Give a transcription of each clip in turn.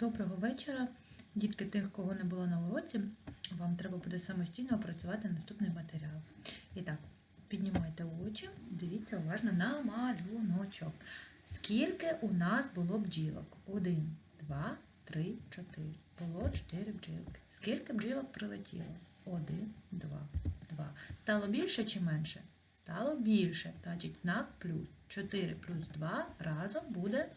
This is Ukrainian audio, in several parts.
Доброго вечора. Дітки тих, кого не було на уроці, вам треба буде самостійно опрацювати наступний матеріал. І так, піднімайте очі, дивіться уважно на малюночок. Скільки у нас було бджілок? Один, два, три, чотири. Було чотири бджілки. Скільки бджілок прилетіло? Один, два, два. Стало більше чи менше? Стало більше. Значить, на плюс 4 плюс 2 разом буде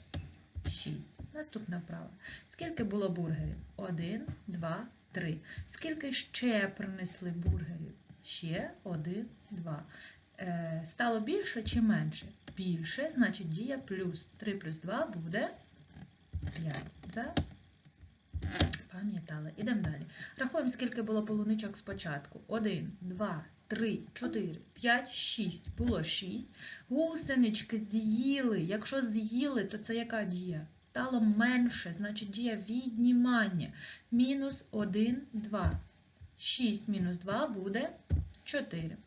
6. Наступна вправа. Скільки було бургерів? 1, 2, 3. Скільки ще принесли бургерів? Ще 1, 2. Е, стало більше чи менше? Більше, значить дія плюс 3 плюс 2 буде 5. За Пам'ятали. Ідемо далі. Рахуємо, скільки було полуничок спочатку. 1, 2, 3, 4, 5, 6. Було 6. Гусенички з'їли. Якщо з'їли, то це яка дія? Стало менше, значить дія віднімання. Мінус 1, 2. 6 мінус 2 буде 4.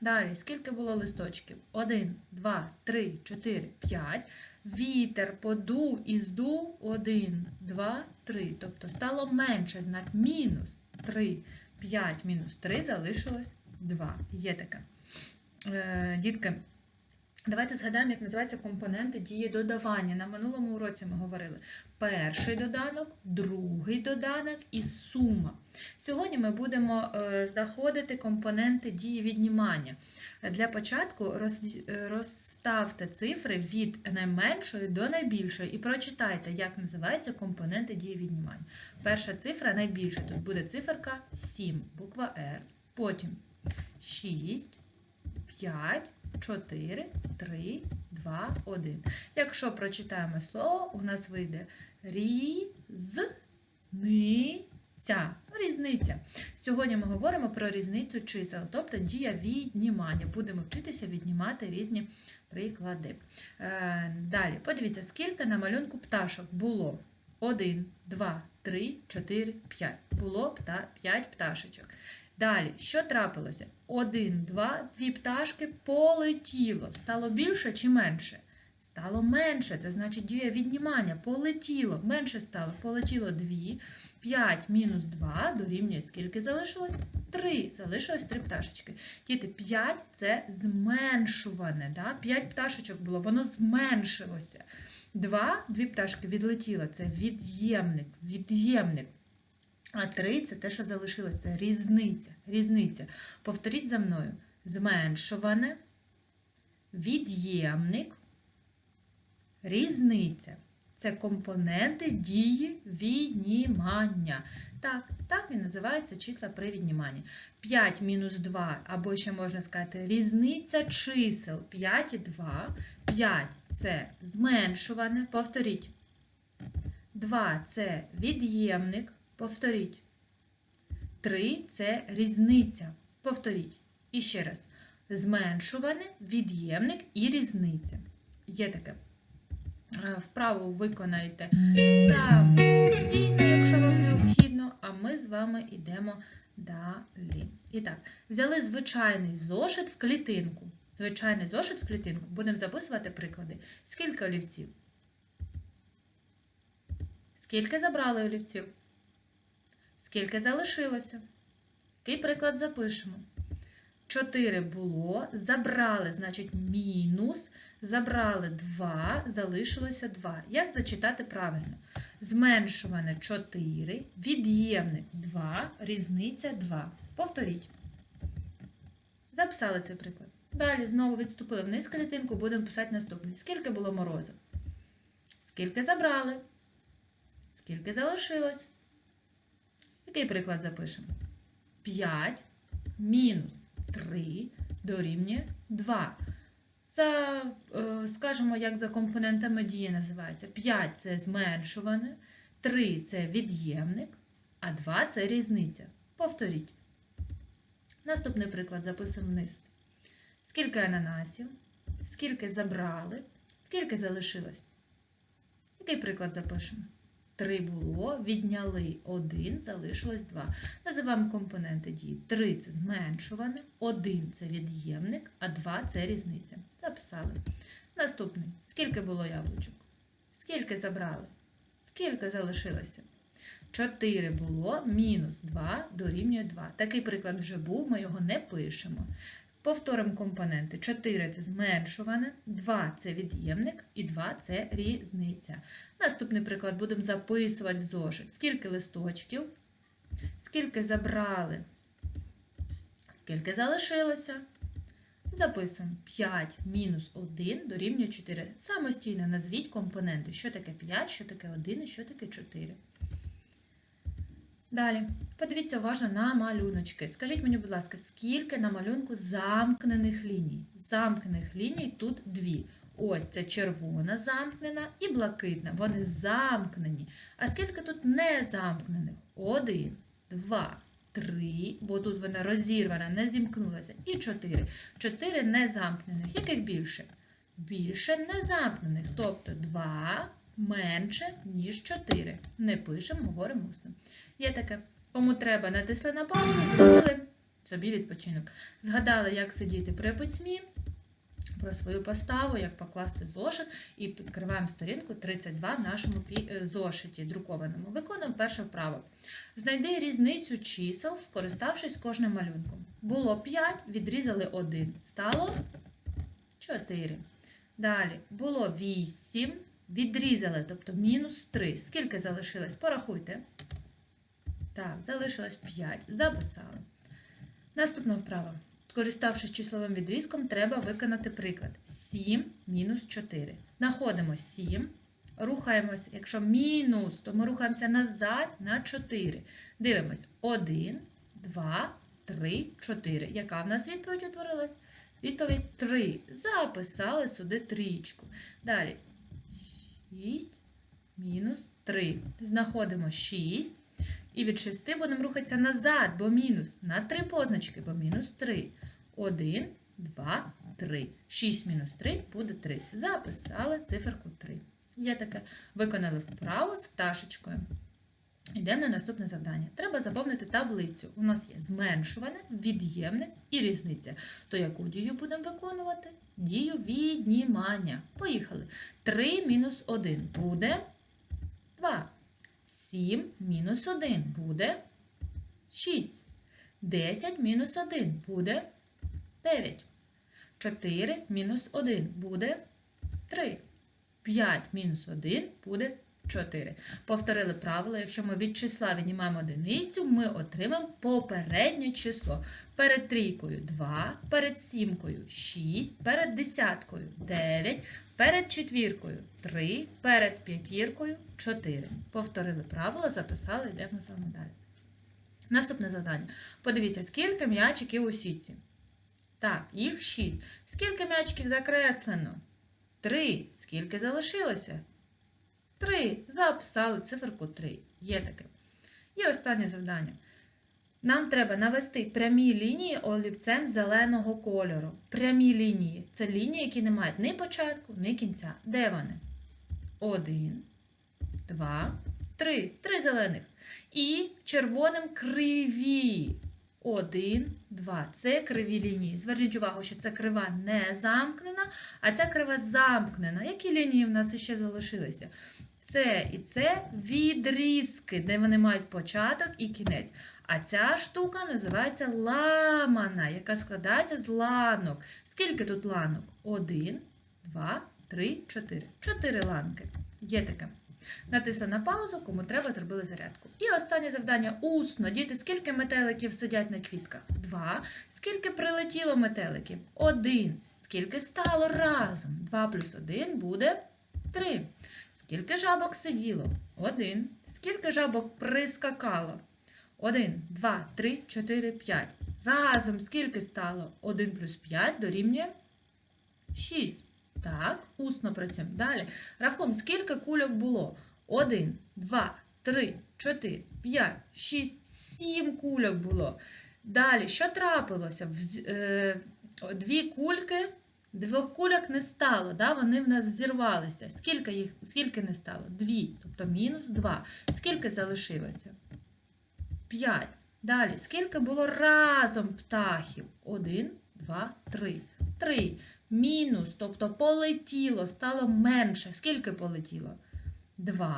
Далі, скільки було листочків? 1, 2, 3, 4, 5. Вітер подув і здув 1, 2, 3. Тобто стало менше знак мінус 3, 5 мінус 3 залишилось 2. Є таке. Е, дітки, давайте згадаємо, як називаються компоненти дії додавання. На минулому уроці ми говорили перший доданок, другий доданок і сума. Сьогодні ми будемо е, знаходити компоненти дії віднімання. Для початку е, розставте цифри від найменшої до найбільшої і прочитайте, як називаються компоненти дії віднімання. Перша цифра найбільша. Тут буде циферка 7, буква R. Потім 6, 5, 4, 3, 2, 1. Якщо прочитаємо слово, у нас вийде різниця. Різниця. Сьогодні ми говоримо про різницю чисел, тобто дія віднімання. Будемо вчитися віднімати різні приклади. Е, Далі, подивіться, скільки на малюнку пташок було. 1, 2, 3, 4, 5. Було 5 пташечок. Далі, що трапилося? 1, 2, дві пташки полетіло. Стало більше чи менше? Стало менше, це значить дія віднімання. Полетіло. Менше стало, полетіло 2. 5 мінус 2 дорівнює скільки залишилось? 3. Залишилось 3 пташечки. Діти, 5 це зменшуване. Да? 5 пташечок було, воно зменшилося. 2, дві пташки відлетіло, це від'ємник. Від'ємник. А 3 це те, що залишилося, це різниця. Різниця. Повторіть за мною. Зменшуване, від'ємник, різниця. Це компоненти дії віднімання. Так, так і називаються числа при відніманні. 5 мінус 2, або ще можна сказати, різниця чисел 5 і 2. 5 це зменшуване, повторіть. 2 це від'ємник, повторіть. 3 це різниця. Повторіть. І ще раз. Зменшуване, від'ємник і різниця. Є таке. Е, Вправу виконайте самостійно, якщо вам необхідно, а ми з вами йдемо далі. І так, взяли звичайний зошит в клітинку. Звичайний зошит в клітинку. Будемо записувати приклади. Скільки олівців? Скільки забрали олівців? Скільки залишилося? Який приклад запишемо? 4 було, забрали, значить, мінус, забрали 2, залишилося 2. Як зачитати правильно? Зменшуване 4, від'ємник 2, різниця 2. Повторіть. Записали цей приклад. Далі знову відступили вниз клітинку, будемо писати наступний. Скільки було морозив? Скільки забрали? Скільки залишилось? Який приклад запишемо? 5 мінус 3 дорівнює 2. За, е, скажемо, як за компонентами дії називається. 5 це зменшуване, 3 це від'ємник, а 2 це різниця. Повторіть. Наступний приклад записуємо вниз. Скільки ананасів, скільки забрали, скільки залишилось? Який приклад запишемо? 3 було, відняли 1, залишилось 2. Називаємо компоненти дії. 3 це зменшуване, 1 це від'ємник, а 2 це різниця. Записали. Наступний. Скільки було яблучок? Скільки забрали? Скільки залишилося? 4 було, мінус 2 дорівнює 2. Такий приклад вже був, ми його не пишемо. Повторимо компоненти. 4 це зменшуване, 2 це від'ємник і 2 це різниця. Наступний приклад будемо записувати в зошит. Скільки листочків, скільки забрали, скільки залишилося. Записуємо 5 мінус 1 дорівнює 4. Самостійно назвіть компоненти, що таке 5, що таке 1 і що таке 4. Далі, подивіться уважно на малюночки. Скажіть мені, будь ласка, скільки на малюнку замкнених ліній? Замкнених ліній тут дві. Ось це червона замкнена і блакитна. Вони замкнені. А скільки тут не замкнених? Один, два, три, бо тут вона розірвана, не зімкнулася. І чотири. Чотири незамкнених. Яких більше? Більше незамкнених. Тобто два менше, ніж чотири. Не пишемо, говоримо усно. Є таке. Кому треба, натисли на паузу, зробили собі відпочинок. Згадали, як сидіти при письмі, про свою поставу, як покласти зошит і підкриваємо сторінку 32 в нашому е, зошиті друкованому. Виконуємо перше вправо. Знайди різницю чисел, скориставшись кожним малюнком. Було 5, відрізали 1. Стало 4. Далі було 8, відрізали, тобто мінус 3. Скільки залишилось? Порахуйте. Так, залишилось 5. Записали. Наступна вправа. Скориставшись числовим відрізком, треба виконати приклад. 7 мінус 4. Знаходимо 7. Рухаємося, якщо мінус, то ми рухаємося назад на 4. Дивимось. 1, 2, 3, 4. Яка в нас відповідь утворилась? Відповідь 3. Записали сюди трічку. Далі 6 мінус 3. Знаходимо 6. І від 6 будемо рухатися назад, бо мінус. На 3 позначки, бо мінус 3. 1, 2, 3. 6 мінус 3 буде 3. Записали циферку 3. Є таке. Виконали вправу з пташечкою. Йдемо на наступне завдання. Треба заповнити таблицю. У нас є зменшуване, від'ємне і різниця. То яку дію будемо виконувати? Дію віднімання. Поїхали. 3 мінус 1 буде 2. 7 мінус 1 буде 6. 10 мінус 1 буде 9. 4 мінус 1 буде 3. 5 мінус 1 буде 4. Повторили правило, якщо ми від числа віднімаємо одиницю, ми отримаємо попереднє число. Перед трійкою 2, перед сімкою 6, перед десяткою 9, перед четвіркою 3, перед п'ятіркою 4. Повторили правило, записали, йдемо з вами далі. Наступне завдання. Подивіться, скільки м'ячиків у сітці. Так, їх 6. Скільки м'ячиків закреслено? 3. Скільки залишилося? 3. Записали циферку 3. Є таке. І останнє завдання. Нам треба навести прямі лінії олівцем зеленого кольору. Прямі лінії це лінії, які не мають ні початку, ні кінця. Де вони? Один, два, три. Три зелених. І червоним криві. Один, два. Це криві лінії. Зверніть увагу, що це крива не замкнена, а ця крива замкнена. Які лінії в нас ще залишилися? Це і це відрізки, де вони мають початок і кінець. А ця штука називається ламана, яка складається з ланок. Скільки тут ланок? Один, два, три, чотири. Чотири ланки. Є таке. Натисли на паузу, кому треба, зробили зарядку. І останнє завдання усно. Діти, скільки метеликів сидять на квітках? Два. Скільки прилетіло метеликів? Один. Скільки стало разом? Два плюс один буде три. Скільки жабок сиділо? Один. Скільки жабок прискакало? Один, два, три, чотири, п'ять. Разом скільки стало? Один плюс п'ять дорівнює шість. Так, усно працюємо. Далі. Рахуємо, скільки кульок було? Один, два, три, чотири, п'ять, шість, сім кульок було. Далі, що трапилося? Е, Дві кульки, двох кульок не стало, да? вони в нас взірвалися. Скільки їх, скільки не стало? Дві, тобто мінус два. Скільки залишилося? П'ять. Далі, скільки було разом птахів? Один, два, три. Три. Мінус, тобто полетіло, стало менше. Скільки полетіло? Два.